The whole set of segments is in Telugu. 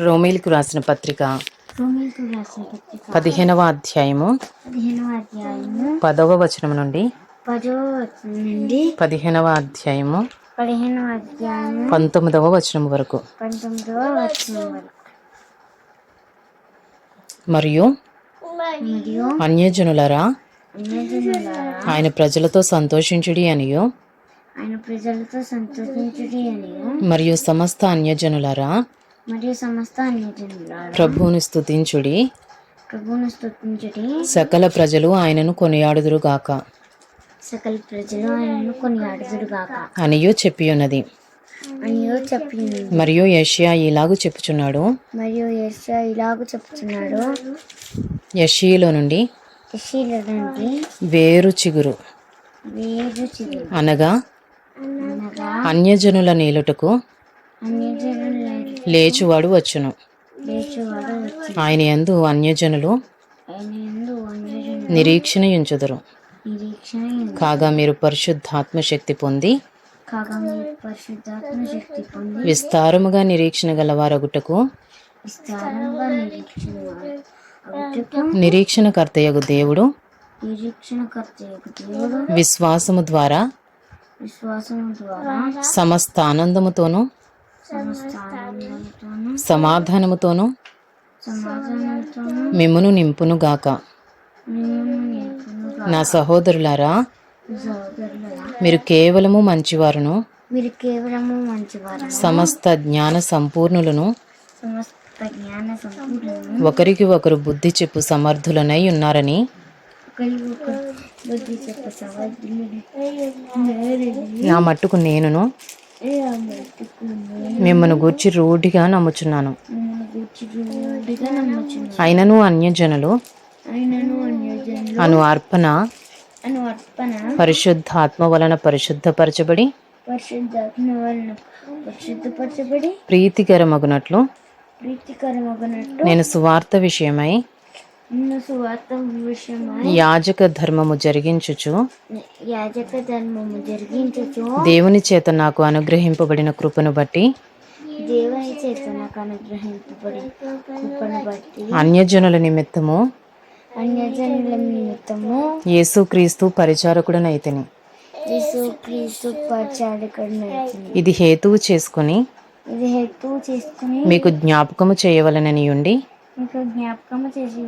రోమిల్కు రాసిన పత్రిక పదిహేనవ అధ్యాయము. పదవ వచనం నుండి నుండి పదిహేనవ అధ్యాయము. పదిహేనవ అధ్యాయము. పంతొమ్మిదవ వచనం వరకు. పంతొమ్మిదవ వచనం వరకు. మరియు అన్యజనులరా? ఆయన ప్రజలతో సంతోషించుడి అనియు. ఆయన ప్రజలతో సంతోషించుడి అని మరియు సమస్త అన్యజనులరా? మరియు సమస్త ప్రభువును స్తుతించుడి. ప్రభువును స్తుతించుడి. సకల ప్రజలు ఆయనను కొనియాడుదురుగాక సకల ప్రజలు ఆయనను కొనియాడుదురుగాక అనియు చెప్పి ఉన్నది అనియో చెప్పింది మరియు యష్యా ఇలాగు చెప్పుచున్నాడు. మరియు యెషయా ఇలాగ చెప్తున్నాడు యషిలో నుండి యెషీల నుండి వేరు చిగురు. వేరు చిగురు. అనగా అనగా అన్యజనుల నేలుటకు అన్యజనుల లేచువాడు వచ్చును. ఆయన యందు అన్యజనులు నిరీక్షణ ఉంచుదురు ఉంది. కాగా మీరు పరిశుద్ధాత్మ శక్తి పొంది విస్తారముగా నిరీక్షణ నిరీక్షణ అవుటకు నిరీక్షణకర్తయగు దేవుడు విశ్వాసము ద్వారా సమస్త ఆనందముతోనూ సమాధానముతోనూ మిమ్మును నింపునుగాక నా సహోదరులారా మీరు కేవలము మంచివారును మీరు కేవలము మంచివారు సమస్త జ్ఞాన సంపూర్ణులను ఒకరికి ఒకరు బుద్ధి చెప్పు సమర్థులనై ఉన్నారని నా మట్టుకు నేనును మిమ్మల్ని గూర్చి రూఢిగా నమ్ముచున్నాను. అయినను అన్యజనులు అను అర్పణ పరిశుద్ధాత్మ వలన పరిశుద్ధపరచబడి ప్రీతికరమగునట్లు నేను సువార్త విషయమై యాజక ధర్మము జరిగించుచు యాజక ధర్మము జరిగించుచు దేవుని చేత నాకు అనుగ్రహింపబడిన కృపను బట్టి దేవుని చేత నాకు అనుగ్రహింపబడి కృపను బట్టి అన్యజనుల నిమిత్తము అన్యజనుల నిమిత్తము యేసుక్రీస్తు పరిచారకుడనైతిని. యేసు క్రీస్తు పరిచారకుడినైతిని. ఇది హేతువు చేసుకుని ఇది హేతువు చేసుకుని మీకు జ్ఞాపకము చేయవలనని ఉండి మీకు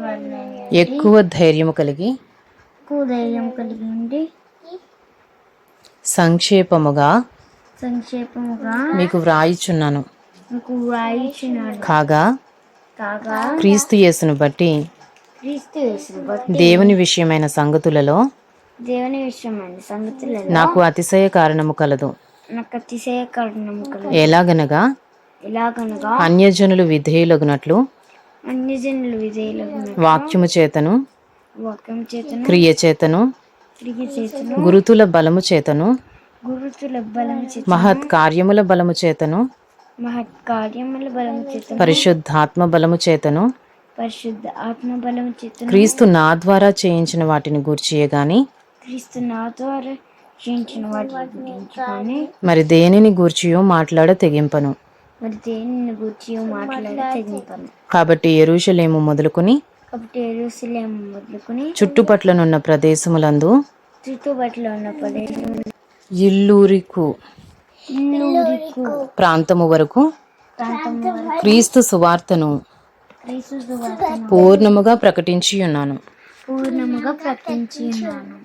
వాడిని ఎక్కువ ధైర్యము కలిగి ఎక్కువ ధైర్యం కలిగి ఉండి సంక్షేపముగా సంక్షేపముగా మీకు వ్రాయిచున్నాను. మీకు వ్రాయించినాడు కాగా కాగా క్రీస్తు యేసును బట్టి క్రీస్తు యేసును బట్టి దేవుని విషయమైన సంగతులలో దేవుని విషయమైన సంగతులలో నాకు అతిశయ కారణము కలదు. నాకు అతిశయ కారణం కలదు. ఎలాగనగా ఎలాగనగా అన్యజనులు విధేయులగునట్లు వాక్యము చేతను క్రియ చేతను క్రియ చేతను గురుతుల బలము చేతను గురుతుల మహత్ కార్యముల బలము చేతను మహత్ కార్యముల బలం చేతను పరిశుద్ధాత్మ బలము చేతను పరిశుద్ధ ఆత్మ బలం చేతను క్రీస్తు నా ద్వారా చేయించిన వాటిని గూర్చియే గాని క్రీస్తు నా ద్వారా చేయించిన వాటి గురించి కానీ మరి దేనిని గూర్చియో మాట్లాడ తెగింపను. మరి దేనిని గురించి మాట్లాడి తెగింపను కాబట్టి ఎరుషలేము మొదలుకొని కాబట్టి మొదలుకొని చుట్టుపట్లనున్న ప్రదేశములందు చుట్టుపక్కల ఉన్న ప్రదేశం ఇల్లూరికు ఇల్లూరికు ప్రాంతము వరకు ప్రాంతం వరకు క్రీస్తు సువార్తను క్రీస్తు సువార్తను పూర్ణముగా ప్రకటించి ఉన్నాను పూర్ణముగా ప్రకటించి ఉన్నాను